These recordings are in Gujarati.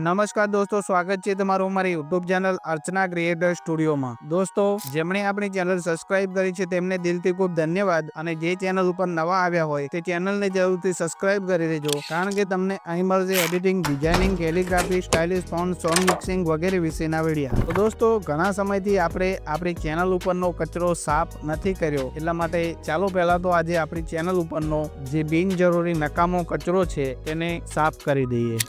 નમસ્કાર દોસ્તો, સ્વાગત છે તમારું અમારી યુટ્યુબ ચેનલ અર્ચના ક્રિએટર સ્ટુડિયોમાં દોસ્તો, જેમણે આપણી ચેનલ સબસ્ક્રાઇબ કરી છે તેમને દિલથી ખૂબ ધન્યવાદ અને જે ચેનલ ઉપર નવા આવ્યા હોય તે ચેનલને જરૂરથી સબસ્ક્રાઇબ કરી દેજો. કારણ કે તમને અહીં મળશે editing designing calligraphy stylish font song mixing વગેરે વિશેના વિડીયા તો દોસ્તો, ઘણા સમયથી આપણે આપણી ચેનલ ઉપરનો કચરો સાફ નથી કર્યો. એટલા માટે ચાલો પહેલા તો આજે આપણી ચેનલ ઉપરનો જે બિનજરૂરી નકામો કચરો છે તેને સાફ કરી દઈએ.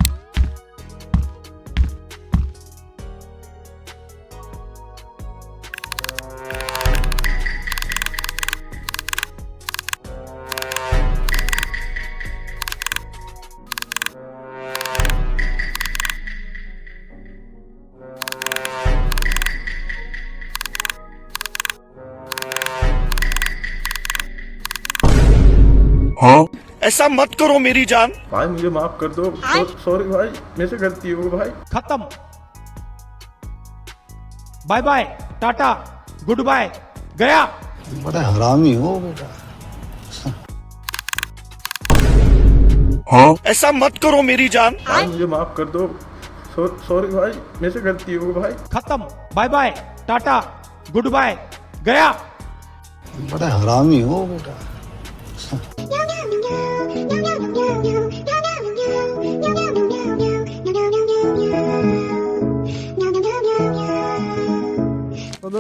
ऐसा मत करो मेरी जान। भाई मुझे माफ़ कर दो। सॉरी भाई मेरे से गलती हो भाई। खत्म। Bye bye tata goodbye गया। बड़ा हरामी हो बेटा। हाँ। ऐसा मत करो मेरी जान। भाई मुझे माफ़ कर दो। सॉरी भाई मेरे से गलती हो भाई। खत्म। Bye bye tata goodbye गया। बड़ा हरामी हो बेटा।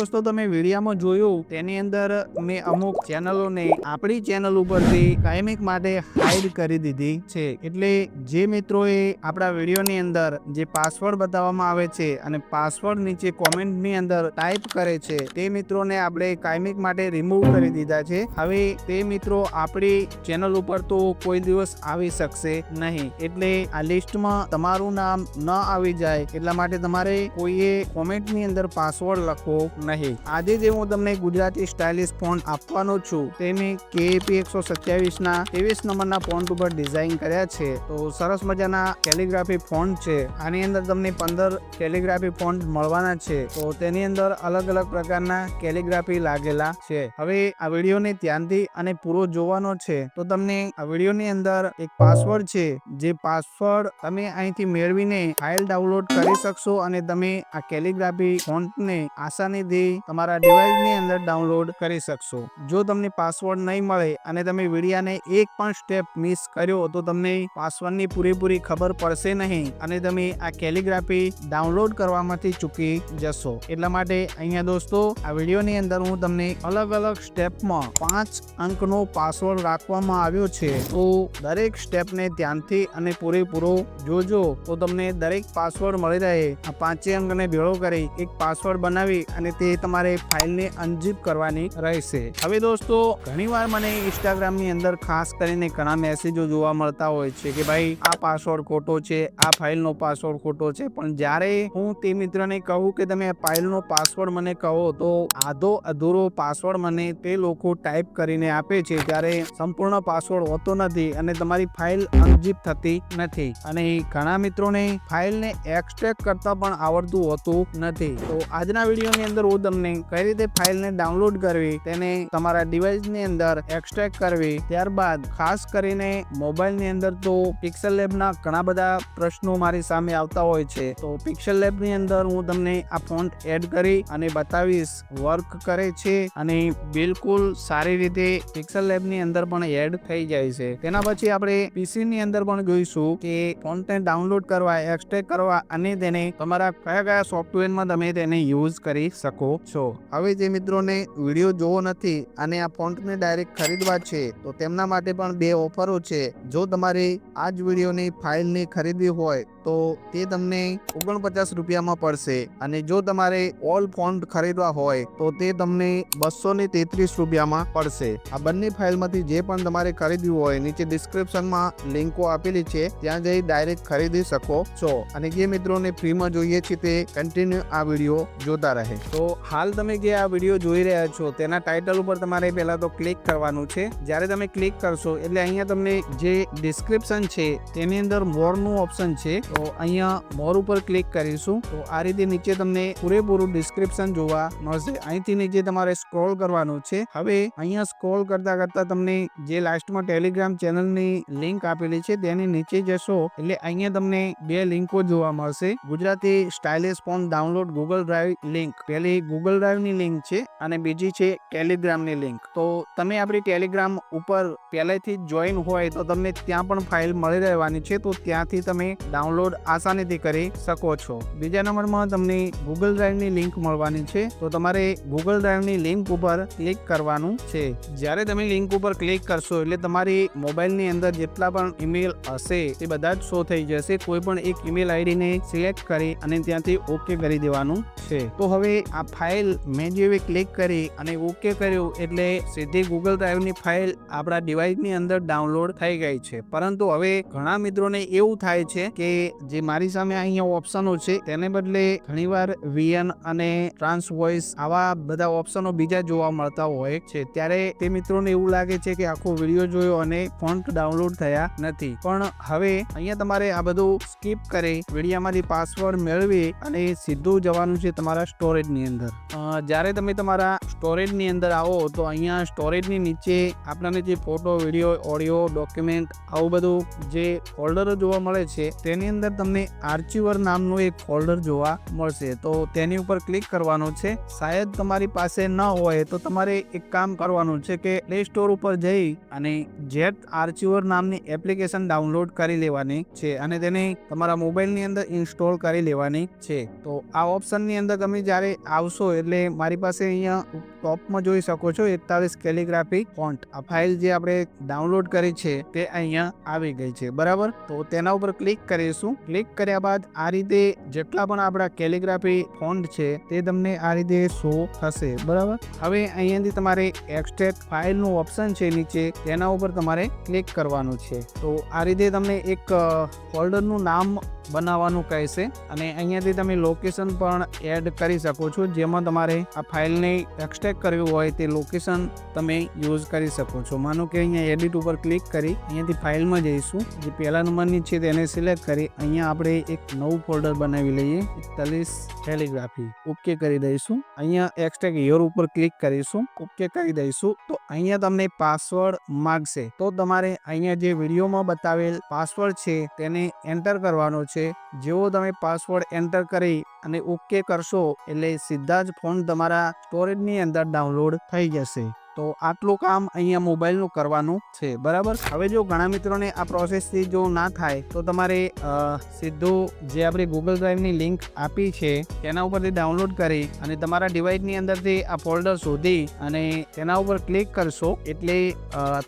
દોસ્તો, તમે વિડીયામાં જોયું, તેની અંદર મેં અમુક ચેનલોને, આપણી ચેનલ ઉપરથી કાયમિક માટે હાઈડ કરી દીધી છે. એટલે જે મિત્રોએ આપણા વિડીયોની અંદર જે પાસવર્ડ બતાવવામાં આવે છે અને પાસવર્ડ નીચે કોમેન્ટની અંદર ટાઈપ કરે છે, તે મિત્રોને આપણે કાયમિક માટે રિમૂવ કરી દીધા છે. હવે તે મિત્રો આપણી ચેનલ ઉપર તો કોઈ દિવસ આવી શકશે નહીં. એટલે આ લિસ્ટમાં તમારું નામ ન આવી જાય, એટલા માટે તમારે કોઈએ કોમેન્ટની અંદર પાસવર્ડ લખવો નહીં. આજે જે હું તમને ગુજરાતી સ્ટાઇલિશ ફોન્ટ આપવાનો છું, તે મેં કેપી એકસો સત્યાવીસ ના ત્રેવીસ નંબરના ફોન્ટ ઉપર ડિઝાઇન કર્યા છે. તો સરસ મજાના કેલિગ્રાફી ફોન્ટ છે. આની અંદર તમને પંદર કેલિગ્રાફી ફોન્ટ મળવાના છે. તો તેની અંદર અલગ અલગ પ્રકારના કેલિગ્રાફી લાગેલા છે. હવે આ વિડીયોને ધ્યાનથી અને પૂરો જોવાનો છે, તો તમને આ વિડીયોની અંદર એક પાસવર્ડ છે, જે પાસવર્ડ તમે અહીંથી મેળવીને ફાઇલ ડાઉનલોડ કરી શકશો અને તમે આ કેલિગ્રાફી ફોન્ટને આસાનીથી તમારા ડિવાઇસની અંદર ડાઉનલોડ કરી શકશો. જો તમને પાસવર્ડ નહીં મળે અને તમે વિડીયાને એક પણ સ્ટેપ મિસ કર્યો તો તમને પાસવર્ડની પૂરેપૂરી ખબર પડશે નહીં અને તમે આ કેલિગ્રાફી ડાઉનલોડ કરવામાંથી ચૂકી જશો. એટલા માટે અહીંયા દોસ્તો, આ વિડીયોની અંદર હું તમને અલગ અલગ સ્ટેપમાં પાંચ અંકનો પાસવર્ડ રાખવામાં આવ્યો છે. તો દરેક સ્ટેપને ધ્યાનથી અને પૂરેપૂરો જોજો તો તમને દરેક પાસવર્ડ મળી રહે. આ પાંચે અંકને ભેળો કરી એક પાસવર્ડ બનાવી અને તે તમારે ફાઇલને અનઝીપ કરવાની રહેશે. હવે દોસ્તો, ઘણીવાર મને ઇન્સ્ટાગ્રામની અંદર ખાસ કરીને ઘણા મેસેજો જોવા મળતા હોય છે કે ભાઈ, આ પાસવર્ડ ખોટો છે, આ ફાઇલનો પાસવર્ડ ખોટો છે. પણ જ્યારે હું તે મિત્રને કહું કે તમે ફાઇલનો પાસવર્ડ મને કહો, તો આધો અધૂરો પાસવર્ડ મને તે લોકો ટાઈપ કરીને આપે છે ત્યારે સંપૂર્ણ પાસવર્ડ હોતો નથી અને તમારી ફાઇલ અનઝીપ થતી નથી. અને ઘણા મિત્રોને ફાઇલને એક્સટ્રેક્ટ કરતા પણ આવડતું હોતું નથી. તો આજના વિડીયોની અંદર તમને કઈ રીતે ફાઇલને ડાઉનલોડ કરવી, તેને તમારા ડિવાઇસની અંદર એક્સટ્રેક્ટ કરવી, ત્યારબાદ ખાસ કરીને મોબાઈલની અંદર તો પિક્સલ લેબના ઘણા બધા પ્રશ્નો મારી સામે આવતા હોય છે. તો પિક્સલ લેબની અંદર હું તમને આ ફોન્ટ એડ કરી અને બતાવીશ વર્ક કરે છે અને બિલકુલ સારી રીતે પિક્સલ લેબની અંદર પણ એડ થઈ જાય છે. તેના પછી આપણે પીસી ની અંદર પણ જોઈશું કે ફોન્ટને ડાઉનલોડ કરવા એક્સટ્રેક્ટ કરવા અને તેને તમારા કયા કયા સોફ્ટવેરમાં તમે તેને યુઝ કરી શકો છો. હવે જે મિત્રોને વીડિયો જોવો નથી અને આ ફોન્ટને ડાયરેક્ટ ખરીદવા છે, તો તેમના માટે પણ બે ઓફરો છે. જો તમારે આ જ વિડીયોની ફાઇલની ખરીદવી હોય તો તે તમને ઓગણપચાસ રૂપિયામાં પડશે. અને જો તમારે ઓલ ફોન્ટ ખરીદવા હોય, તો તે તમને બસો ને તેત્રીસ રૂપિયામાં પડશે. આ બંને ફાઇલમાંથી જે પણ તમારે ખરીદવું હોય, નીચે ડિસ્ક્રિપ્શનમાં લિંકો આપેલી છે. ત્યાં જઈ ડાયરેક્ટ ખરીદી શકો છો. અને જે મિત્રોને ફ્રીમાં જોઈએ છે, તે કન્ટિન્યુ આ વીડિયો જોતા રહે. તો હાલ તમે જે આ વીડિયો જોઈ રહ્યા છો, તેના ટાઇટલ ઉપર તમારે પહેલા તો ક્લિક કરવાનું છે. જ્યારે તમે ક્લિક કરશો, એટલે અહીંયા તમને જે ડિસ્ક્રિપ્શન છે, તેની અંદર મોરનું ઓપ્શન છે. તો અહીંયા મોર ઉપર ક્લિક કરીશું. તો આ રીતે નીચે તમને પૂરેપૂરું ડિસ્ક્રિપ્શન જોવા મળશે. અહીંથી નીચે તમારે સ્ક્રોલ કરવાનું છે. હવે અહીંયા સ્ક્રોલ કરતા કરતા તમને જે લાસ્ટમાં ટેલિગ્રામ ચેનલની લિંક આપેલી છે, તેની નીચે જશો. એટલે અહીંયા તમને બે લિંકો જોવા મળશે. Gujarati stylish font download Google drive link પહેલી ગૂગલ ડ્રાઈવની લિંક છે અને બીજી છે ટેલિગ્રામની લિંક તો તમે આપણી ટેલિગ્રામ ઉપર પહેલેથી જોઈન હોય તો તમને ત્યાં પણ ફાઇલ મળી રહેવાની છે. તો ત્યાંથી તમે ડાઉનલોડ આસાનીથી કરી શકો છો. બીજા નંબરમાં તમને ગૂગલ ડ્રાઈવની લિંક મળવાની છે. તો તમારે ગૂગલ ડ્રાઈવની લિંક ઉપર ક્લિક કરવાનું છે. જ્યારે તમે લિંક ઉપર ક્લિક કરશો એટલે તમારી મોબાઈલની અંદર જેટલા પણ ઈમેલ હશે તે બધા જ શો થઈ જશે. કોઈ પણ એક ઈમેલ આઈડીને સિલેક્ટ કરી અને ત્યાંથી ઓકે કરી દેવાનું છે. તો હવે આ ફાઇલ મેં જેવી ક્લિક કરી અને ઓકે કર્યું એટલે સીધી ગૂગલ ડ્રાઈવની ફાઇલ આપણા ડિવાઇસની અંદર ડાઉનલોડ થઈ ગઈ છે. પરંતુ હવે ઘણા મિત્રોને એવું થાય છે કે જે મારી સામે અહીંયા ઓપ્શનો છે, તેને બદલે ઘણીવાર વીએન અને ટ્રાન્સ વોઇસ આવા બધા ઓપ્શનો બીજા જોવા મળતા હોય છે. ત્યારે તે મિત્રોને એવું લાગે છે કે આખો વીડિયો જોયો અને ફોન્ટ ડાઉનલોડ થયા નથી. પણ હવે અહીંયા તમારે આ બધું સ્કીપ કરી, વિડીયામાંથી પાસવર્ડ મેળવી અને સીધું જવાનું છે તમારા સ્ટોરેજની અંદર. જ્યારે તમે તમારા સ્ટોરેજની અંદર આવો, તો અહીંયા સ્ટોરેજની નીચે આપણને જે ફોટો વીડિયો ઓડિયો ડોક્યુમેન્ટ આવું બધું જે ફોલ્ડરો જોવા મળે છે, તેની અંદર તમને આર્ચીવર નામનું એક ફોલ્ડર જોવા મળશે. તો તેની ઉપર ક્લિક કરવાનું છે. શાયદ તમારી પાસે ન હોય તો તમારે એક કામ કરવાનું છે કે પ્લે સ્ટોર ઉપર જઈ અને જેટ આર્ચીવર નામની એપ્લિકેશન ડાઉનલોડ કરી લેવાની છે અને તેને તમારા મોબાઈલની અંદર ઇન્સ્ટોલ કરી લેવાની છે. તો આ ઓપ્શનની અંદર તમે જ્યારે આવશો એટલે મારી પાસે અહીંયા ટોપમાં જોઈ શકો છો એકતાલીસ કેલિગ્રાફી ફોન્ટ આ ફાઇલ જે આપણે ડાઉનલોડ કરી છે તે અહીંયા આવી ગઈ છે. બરાબર? તો તેના ઉપર ક્લિક કરીશું. ક્લિક કર્યા બાદ આ રીતે જેટલા પણ આપણા કેલિગ્રાફી ફોન્ટ છે, તે તમને આ રીતે શો થશે, બરાબર? હવે અહીંયાથી તમારે એક્સટ્રેક્ટ ફાઇલનું ઓપ્શન છે નીચે, તેના ઉપર તમારે ક્લિક કરવાનું છે. તો આ રીતે તમને એક ફોલ્ડરનું નામ બનાવવાનું કહેશે. અને અહીંયાથી તમે લોકેશન પણ એડ કરી શકો છો. જેમાં તમારે આ ફાઇલને એક્સટ્રેક્ટ કરવી હોય તે લોકેશન તમે યુઝ કરી શકો છો. માનો કે અહીંયા એડિટ ઉપર ક્લિક કરી, અહીંયાથી ફાઇલમાં જઈશું. જે પહેલા નંબરની છે તેને સિલેક્ટ કરી, અહીંયા આપણે એક નવું ફોલ્ડર બનાવી લઈએ. એકતાલીસ ટેલિગ્રાફી ઓકે કરી દઈશું. અહીંયા એક્સટ્રેક્ટ યોર ઉપર ક્લિક કરીશું. ઓકે કરી દઈશું. તો અહીંયા તમને પાસવર્ડ માગશે. તો તમારે અહીંયા જે વિડીયોમાં બતાવેલ પાસવર્ડ છે તેને એન્ટર કરવાનો છે. જેવો તમે પાસવર્ડ એન્ટર કરી અને ઓકે કરશો, એટલે સીધા જ ફોન તમારા સ્ટોરેજની અંદર ડાઉનલોડ થઈ જશે. તો આટલું કામ અહીંયા મોબાઈલનું કરવાનું છે, બરાબર? હવે જો ઘણા મિત્રોને આ પ્રોસેસથી જો ના થાય, તો તમારે સીધું જે આપણે ગૂગલ ડ્રાઈવની લિંક આપી છે, તેના ઉપરથી ડાઉનલોડ કરી અને તમારા ડિવાઇસની અંદરથી આ ફોલ્ડર શોધી અને તેના ઉપર ક્લિક કરશો એટલે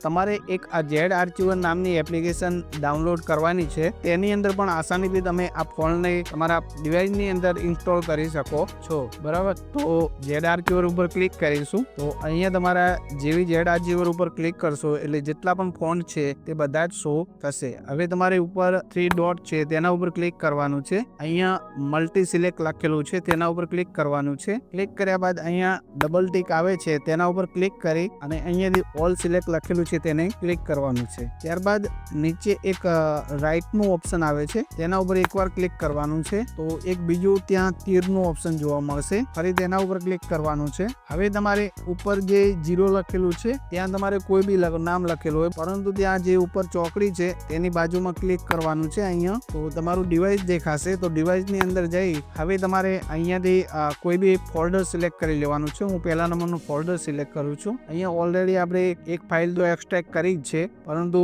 તમારે એક આ જેડ આરચ્યુઅર નામની એપ્લિકેશન ડાઉનલોડ કરવાની છે. તેની અંદર પણ આસાનીથી તમે આ ફોનને તમારા ડિવાઇસની અંદર ઇન્સ્ટોલ કરી શકો છો, બરાબર? તો જેડ આરચ્યુઅર ઉપર ક્લિક કરીશું. તો અહીંયા તમારા જેવી જેડ આર્ચીવર ઉપર ક્લિક કરશો, એટલે જેટલા પણ ફોન છે તે બધા જ શો થશે. હવે તમારે ઉપર થ્રી ડોટ છે તેના ઉપર ક્લિક કરવાનું છે. અહીંયા મલ્ટી સિલેક્ટ લખેલું છે તેના ઉપર ક્લિક કરવાનું છે. ક્લિક કર્યા બાદ અહીંયા ડબલ ટિક આવે છે તેના ઉપર ક્લિક કરી અને અહીંયાથી ઓલ સિલેક્ટ લખેલું છે તેને ક્લિક કરવાનું છે. ત્યારબાદ નીચે એક રાઈટનું ઓપ્શન આવે છે. તેના ઉપર એકવાર ક્લિક કરવાનું છે તો એક બીજું ત્યાં તીરનું ઓપ્શન જોવા મળશે. ફરી તેના ઉપર ક્લિક કરવાનું છે. હવે તમારે ઉપર જે જીરો લખેલું છે. ત્યાં તમારે કોઈ બી નામ લખેલું હોય. પરંતુ ત્યાં જે ઉપર ચોકડી છે, તેની બાજુમાં ક્લિક કરવાનું છે અહીંયા. તો તમારું ડિવાઇસ દેખાશે. તો ડિવાઇસની અંદર જઈ હવે તમારે અહીંયાથી કોઈ બી ફોલ્ડર સિલેક્ટ કરી લેવાનું છે. હું પહેલા નંબરનું ફોલ્ડર સિલેક્ટ કરું છું. અહીંયા ઓલરેડી આપણે એક ફાઇલ તો એક્સટ્રેક્ટ કરી જ છે. પરંતુ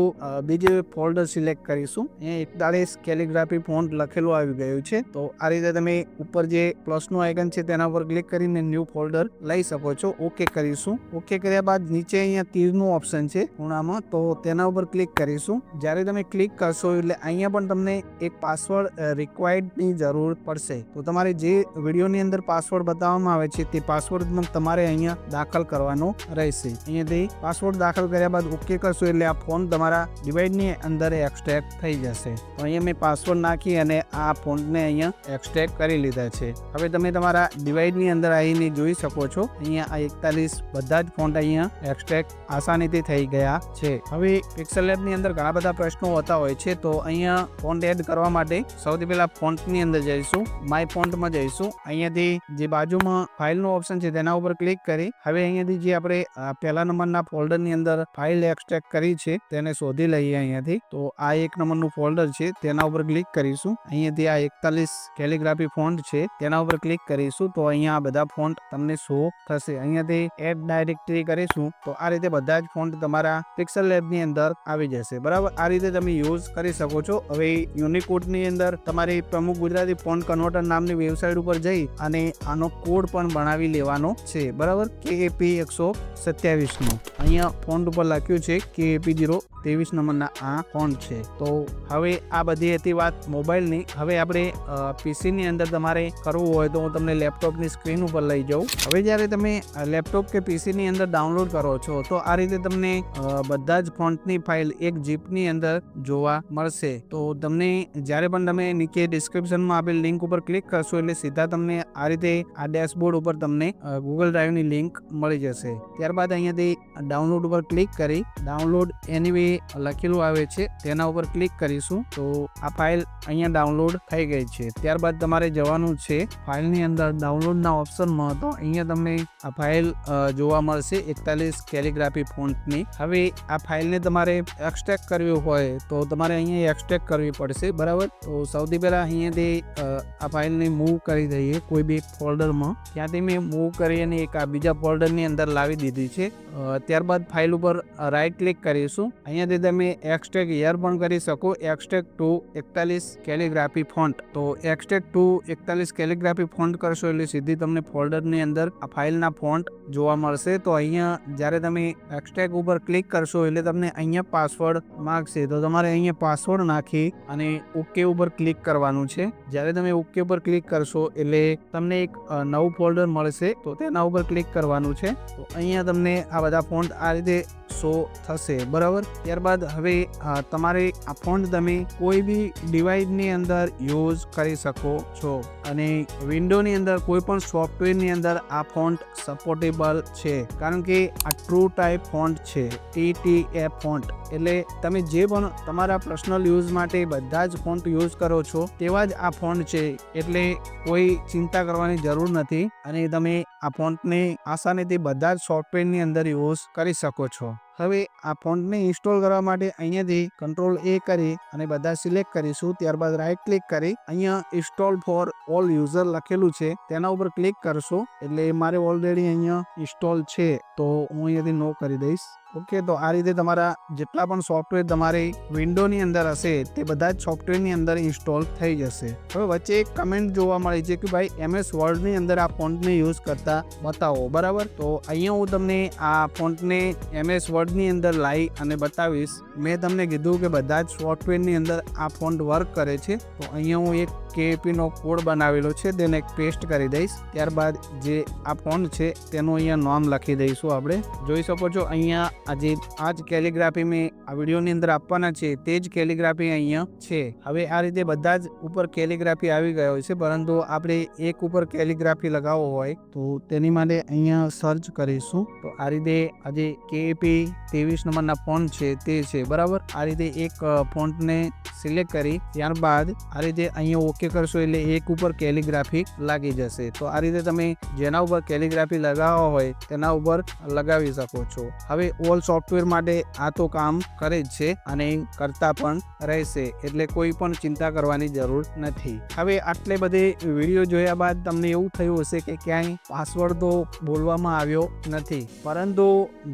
બીજે ફોલ્ડર સિલેક્ટ કરીશું. અહીંયા એકતાળીસ કેલિગ્રાફી ફોન્ટ લખેલું આવી ગયું છે. તો આ રીતે તમે ઉપર જે પ્લસનું આઇકન છે, તેના પર ક્લિક કરીને ન્યૂ ફોલ્ડર લઈ શકો છો. ઓકે કરીશું. ઓકે કર્યા બાદ નીચે અહીંયા તીરનું ઓપ્શન છે ખૂણામાં. તો તેના ઉપર ક્લિક કરીશું. જ્યારે તમે ક્લિક કરશો એટલે અહીંયા પણ તમને એક પાસવર્ડ રિક્વાયર્ડની જરૂર પડશે. તો તમારે જે વિડીયોની અંદર પાસવર્ડ બતાવવામાં આવે છે તે પાસવર્ડ પણ તમારે અહીંયા દાખલ કરવાનો રહેશે. અહીંયાથી પાસવર્ડ દાખલ કર્યા બાદ ઓકે કરશો એટલે આ ફોન તમારા ડિવાઇસની અંદર એક્સટ્રેક્ટ થઈ જશે. તો અહીંયા મેં પાસવર્ડ નાખી અને આ ફોનને અહીંયા એક્સટ્રેક્ટ કરી લીધા છે. હવે તમે તમારા ડિવાઇસની અંદર આવીને જોઈ શકો છો. અહીંયા આ એકતાલીસ બધા જ ફોન્ટ અહીંયા એક્સટ્રેક્ટ આસાનીથી થઈ ગયા છે. હવે પિક્સલ લેબની અંદર ઘણા બધા પ્રશ્નો હોતા હોય છે, તો અહીંયા ફોન્ટ એડ કરવા માટે સૌથી પહેલા ફોન્ટની અંદર જઈશું. માય ફોન્ટમાં જઈશું. અહીંયાથી જે બાજુમાં ફાઇલનો ઓપ્શન છે, તેના ઉપર ક્લિક કરી. હવે અહીંયાથી જે આપણે પહેલા નંબરના ફોલ્ડરની અંદર ફાઇલ એક્સટ્રેક્ટ કરી છે, તેને શોધી લઈએ અહીંયાથી. તો આ એક નંબરનું ફોલ્ડર છે, તેના ઉપર ક્લિક કરીશું. અહીંયાથી આ એકતાલીસ કેલિગ્રાફી ફોન્ટ છે, તેના ઉપર ક્લિક કરીશું. તો અહીંયા આ બધા ફોન્ટ તમને શો થશે. અહીંયાથી એડ ડાયરેક્ટરી કરીશું, તો આ રીતે બધા જ ફોન્ટ તમારા પિક્સલ લેબની અંદર આવી જશે. બરાબર? આ રીતે તમે યુઝ કરી શકો છો. હવે યુનિકોડની અંદર તમારી પ્રમુખ ગુજરાતી ફોન્ટ કન્વર્ટર નામની વેબસાઇટ ઉપર જઈ અને આનો કોડ પણ બનાવી લેવાનો છે. બરાબર? કે એપી એકસો સત્યાવીસનો. અહીંયા ફોન્ટ ઉપર લખ્યું છે કે એપી જીરો ત્રેવીસ નંબરના આ ફોન્ટ છે. તો હવે આ બધી હતી વાત મોબાઈલની. હવે આપણે પીસીની અંદર તમારે કરવું હોય તો હું તમને લેપટોપની સ્ક્રીન ઉપર લઈ જાઉં. હવે જ્યારે તમે લેપટોપ કે પીસીની અંદર ડાઉનલોડ કરો છો, તો આ રીતે તમને બધા જ ફોન્ટની ફાઇલ એક જીપની અંદર જોવા મળશે. તો તમને, જ્યારે પણ તમે નીચે ડિસ્ક્રિપ્શનમાં આપેલ લિંક ઉપર ક્લિક કરશો એટલે સીધા તમને આ રીતે આ ડેશબોર્ડ ઉપર તમને ગૂગલ ડ્રાઈવની લિંક મળી જશે. ત્યારબાદ અહીંયાથી ડાઉનલોડ ઉપર ક્લિક કરી ડાઉનલોડ એનીવે લખેલું આવે છે તેના ઉપર ક્લિક કરીશું. તો આ ફાઇલ અહીંયા ડાઉનલોડ થઈ ગઈ છે. ત્યારબાદ તમારે જવાનું છે ફાઇલની અંદર ડાઉનલોડના ઓપ્શનમાં તો અહીંયા તમને આ ફાઇલ જોવા મળશે એકતાલીસ કેલિગ્રાફી ફોન્ટની હવે આ ફાઇલને તમારે એક્સટ્રેક્ટ કરવી હોય તો તમારે અહીંયા એક્સટ્રેક્ટ કરવી પડશે બરાબર? તો સૌથી પહેલાં અહીંયાથી આ ફાઇલને મૂવ કરી દઈએ કોઈ બી ફોલ્ડરમાં ત્યાંથી મેં મૂવ કરી અને એક આ બીજા ફોલ્ડરની અંદર લાવી દીધી છે. અ, ત્યારબાદ ફાઇલ ઉપર રાઈટ ક્લિક કરીશું. અહીંયાથી તમે એક્સટેક યર પણ કરી શકો. એક્સટેક ટુ એકતાલીસ કેલિગ્રાફી ફોન્ટ તો એક્સટેક ટુ એકતાલીસ કેલિગ્રાફી ફોન્ટ કરશો એટલે સીધી તમને ફોલ્ડરની અંદર આ ફાઇલના ફોન્ટ જોવા મળશે. તો અહીંયા જ્યારે તમે એક્સટેક ઉપર ક્લિક કરશો એટલે તમને અહીંયા પાસવર્ડ માગશે. તો તમારે અહીંયા પાસવર્ડ નાખી અને ઓકે ઉપર ક્લિક કરવાનું છે. જ્યારે તમે ઓકે ઉપર ક્લિક કરશો એટલે તમને એક નવું ફોલ્ડર મળશે. તો તેના ઉપર ક્લિક કરવાનું છે. તો અહીંયા તમને આ બધા ફોન્ટ આ રીતે શો થશે, બરાબર? ત્યારબાદ હવે તમારે આ ફોન્ટ તમે કોઈ બી ડિવાઇસની અંદર યુઝ કરી શકો છો અને વિન્ડોની અંદર કોઈ પણ સોફ્ટવેરની અંદર આ ફોન્ટ સપોર્ટેબલ છે. કારણ કે આ ટ્રુ ટાઈપ ફોન્ટ છે ટી એફ ફોન્ટ. એટલે તમે જે પણ તમારા પર્સનલ યુઝ માટે બધા જ ફોન્ટ યુઝ કરો છો, તેવા જ આ ફોન્ટ છે. એટલે કોઈ ચિંતા કરવાની જરૂર નથી અને તમે આ ફોન્ટને આસાનીથી બધા જ સોફ્ટવેરની અંદર યુઝ કરી શકો છો. હવે આ ફોન્ટને ઇન્સ્ટોલ કરવા માટે અહીંયાથી કંટ્રોલ એ કરી અને બધા સિલેક્ટ કરીશું. ત્યારબાદ રાઈટ ક્લિક કરી અહીંયા ઇન્સ્ટોલ ફોર ઓલ યુઝર લખેલું છે. તેના ઉપર ક્લિક કરશો એટલે મારે ઓલરેડી અહીંયા ઇન્સ્ટોલ છે. તો હું અહીંયાથી નો કરી દઈશ. ઓકે, તો આ રીતે તમારા જેટલા પણ સોફ્ટવેર તમારી વિન્ડોની અંદર હશે, તે બધા જ સોફ્ટવેરની અંદર ઇન્સ્ટોલ થઈ જશે. હવે વચ્ચે એક કમેન્ટ જોવા મળી છે કે ભાઈ એમએસ વર્ડની અંદર આ ફોન્ટને યુઝ કરતા બતાવો. બરાબર? તો અહીંયા હું તમને આ ફોન્ટને એમએસ વર્ડની અંદર લાવી અને બતાવીશ. મેં તમને કીધું કે બધા જ સોફ્ટવેરની અંદર આ ફોન્ટ વર્ક કરે છે. તો અહીંયા હું એક કેપીનો કોડ બનાવેલો છે, તેને પેસ્ટ કરી દઈશ. ત્યારબાદ જે આ ફોન્ટ છે, તેનું અહીંયા નામ લખી દઈશું આપણે. જોઈ શકો છો, અહીંયા આજે આ જ કેલિગ્રાફી મેં આ વિડીયોની અંદર આપવાના છે, તે જ કેલિગ્રાફી અહીંયા છે. હવે આ રીતે બધા જ ઉપર કેલિગ્રાફી આવી ગયો છે, પરંતુ આપણે એક ઉપર કેલિગ્રાફી લગાવવો હોય, તો તેની માટે અહીંયા સર્ચ કરીશું. તો આ રીતે આજે કેએપી ત્રેવીસ નંબરના ફોન્ટ છે તે છે, બરાબર? આ રીતે એક ફોન્ટને સિલેક્ટ કરી, ત્યારબાદ આ રીતે અહીંયા ઓકે કરશો એટલે એક ઉપર કેલિગ્રાફી લાગી જશે. તો આ રીતે તમે જેના ઉપર કેલિગ્રાફી લગાવવા હોય, તેના ઉપર લગાવી શકો છો. હવે ઓલ સોફ્ટવેર માટે આ તો કામ કરે જ છે અને કરતા પણ રહેશે, એટલે કોઈ પણ ચિંતા કરવાની જરૂર નથી. હવે આટલે બધે વીડિયો જોયા બાદ તમને એવું થયું હશે કે ક્યાંય પાસવર્ડ તો બોલવામાં આવ્યો નથી. પરંતુ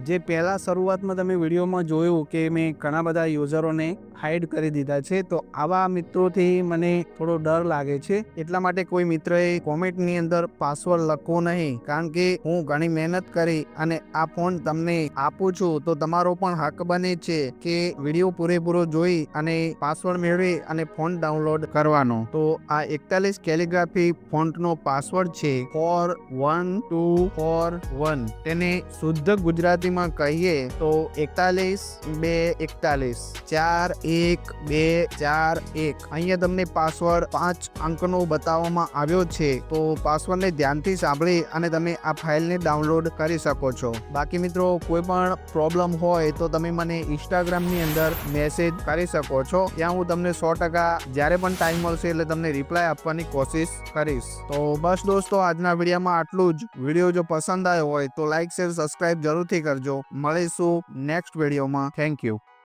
જે પહેલાં શરૂઆતમાં તમે વિડીયોમાં જોયું કે મેં ઘણા બધા યુઝરોને હાઈડ કરી દીધા છે, તો આવા મિત્રોથી મને થોડો ડર લાગે છે. એટલા માટે કોઈ મિત્રએ કોમેન્ટની અંદર પાસવર્ડ લખવો નહીં, કારણ કે હું ઘણી મહેનત કરી અને આ ફોન તમને આપું છું, તો તમારો પણ હક બને છે કે વીડિયો પૂરેપૂરો જોઈ અને પાસવર્ડ મેળવી અને ફોન ડાઉનલોડ કરવાનો. તો આ એકતાલીસ કેલિગ્રાફી ફોન્ટનો પાસવર્ડ છે four one two four one તેને શુદ્ધ ગુજરાતીમાં કહીએ તો એકતાલીસ, બે એકતાલીસ, ચાર એક, બે ચાર એક. અહીંયા તમને પાસવર્ડ પાંચ અંકનો બતાવવામાં આવ્યો છે. તો પાસવર્ડને ધ્યાનથી સાંભળી અને તમે આ ફાઇલને ડાઉનલોડ કરી શકો છો. બાકી મિત્રો, કોઈ પણ પ્રોબ્લેમ હોય તો તમે મને ઇન્સ્ટાગ્રામની અંદર મેસેજ કરી શકો છો. ત્યાં હું તમને સો ટકા જ્યારે પણ ટાઈમ મળશે એટલે તમને રિપ્લાય આપવાની કોશિશ કરીશ. તો બસ દોસ્તો, આજના વિડીયોમાં આટલું જ. વીડિયો જો પસંદ આવ્યો હોય તો લાઇક શેર સબસ્ક્રાઇબ જરૂરથી કરજો. મળીશું નેક્સ્ટ વિડીયોમાં થેન્ક યુ